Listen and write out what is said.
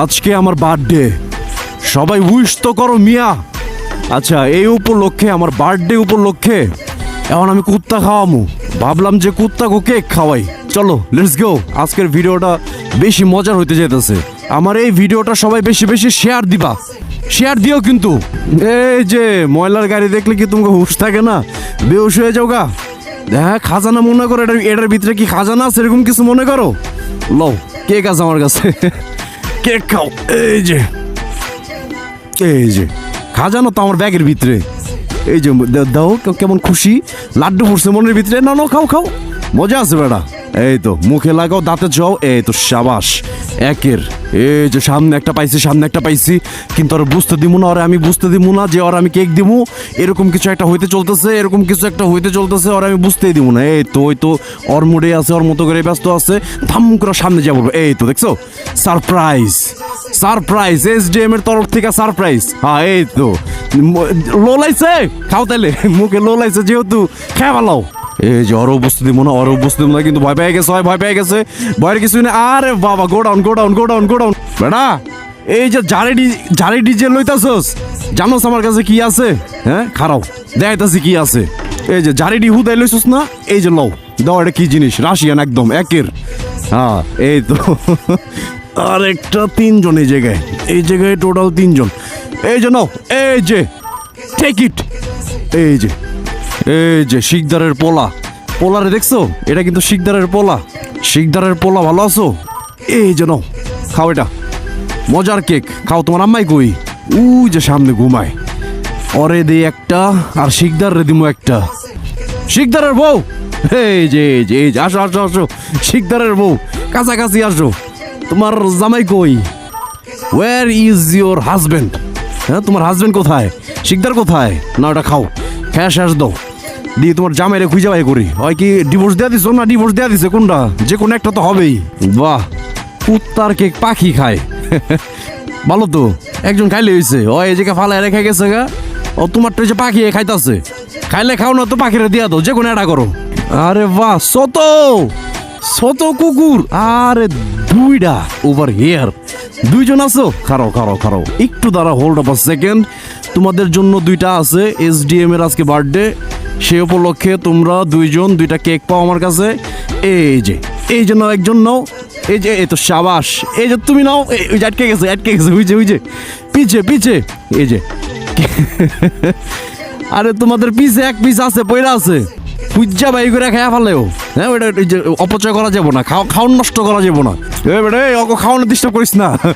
আজকে আমার বার্থডে। সবাই উইশ তো করো মিয়া। আচ্ছা এই উপলক্ষে, আমার বার্থডে উপলক্ষে এখন আমি কুত্তা খাওয়ামু। ভাবলাম যে কুত্তাকে কেক খাওয়াই। চলো লেটস গো আজকের ভিডিওটা বেশি মজার হইতে যেতেছে আমার এই ভিডিওটা সবাই বেশি বেশি শেয়ার দিবা। শেয়ার দিও কিন্তু। এই যে, ময়লার গাড়ি দেখলে কি তোমাকে হুশ থাকে না? বেউস হয়ে যাও গা। হ্যাঁ খাজানা মনে করো, এটার এটার ভিতরে কি খাজানা সেরকম কিছু মনে করো? লও কেক আছে আমার কাছে। কেক খাও। এই যে। এই যে। খাজানো তো আমার ব্যাগের ভিতরে। এই যে দাও কেমন খুশি। লাড্ডু পড়ছে মনের ভিতরে। না না, খাও খাও। মজা আছে বেড়া এই তো, মুখে লাগাও, দাঁতে চাও এই তো, সাবাস। একের। এই যে, সামনে একটা পাইছি, সামনে একটা পাইছি। কিন্তু আর বুঝতে দিব না, আর আমি বুঝতে দিব না যে আর আমি কেক দিব এরকম কিছু একটা হইতে চলতেছে, এরকম কিছু একটা হইতে চলতেছে, আর আমি বুঝতেই দিব না। এই তো ওই তো, ওর মুডে আছে, ওর মতো করে ব্যস্ত আছে। ধাম করে সামনে যাব এই তো, দেখছ? Surprise. Surprise S D M এর তরফ থেকে সারপ্রাইজ। হ্যাঁ এই তো। লোলাইছে? খাও তাইলে। মুখে লোলাইছে যেহেতু, খেয়ে ভালো এই যে উপস্থিতি মনে হয় কিন্তু ভয় পেয়ে গেছে ভয় পেয়ে গেছে। আরে বাবা এই যে জানোস আমার কাছে আছে? হ্যাঁ আছে। এই যে হুদাই না, এই যে লও। জিনিস? রাশিয়ান একদম, একের। হ্যাঁ এই তো। আর একটা তিনজন এই জায়গায়। এই জায়গায় টোটাল তিনজন। এই যে নাও, এই যে টেক ইট এই যে। এই যে শিকদারের পোলা। পোলারে দেখছ? এটা কিন্তু শিকদারের পোলা। শিকদারের পোলা, ভালো আছো? এই যেন খাও এটা। মজার কেক। খাও, তোমার আম্মাই কই? উই যে সামনে ঘুমায়। অরে দে একটা, আর শিকদার রে দিমু একটা। শিকদারের বউ! এই যে যে আসো আসো আসো। শিকদারের বউ, কাছাকাছি আসো। তোমার জামাই কই? ওয়ার ইজ ইউর হাজবেন্ড হ্যাঁ তোমার হাজবেন্ড কোথায়? শিকদার কোথায়? না ওটা খাও। খেয়ে শেষ দাও। দিয়ে তোমার জামাইরে খুঁজে বাই করি। হয় কি ডিভোর্স দেওয়া দিছো না ডিভোর্স দেওয়া দিছে, কোনটা? যে কোনো একটা তো হবেই। বাহ, কুত্তার কেক পাখি খায়। ভালো তো, একজন খাইলে হয়েছে ও এই জায়গায় ফালাই রেখে গেছে গা। ও তোমার তো যে পাখি খাইতাছে। খাইলে খাও না তো পাখিরে দিয়া দাও, যে কোনো একটা করো। আরে বাহ সত শত কুকুর। আরে দুইটা ওভার হিয়ার দুইজন আছো? খারাও খারাও খারাও একটু দ্বারা হোল্ড অফ সেকেন্ড তোমাদের জন্য দুইটা আছে এস ডি এর আজকে বার্থডে সে উপলক্ষে তোমরা দুইজন দুইটা কেক পাও আমার কাছে। এই যে এই যে নাও একজন নাও। এই যে, এই তো সাবাস। এই যে তুমি নাও। ওই যে আটকে গেছে আটকে গেছে, ওই যে পিছে পিছে। এই যে। আরে তোমাদের পিছে এক পিস আছে, পয়রা আছে। পুজ্জা বাই করে খায়া ফেলেও। হ্যাঁ ওটা ওই যে অপচয় করা যাব না, খাও খাওয়ান নষ্ট করা যাব না। এ বেটা, এই অক খাওয়ানো ডিস্টার্ব করিস না।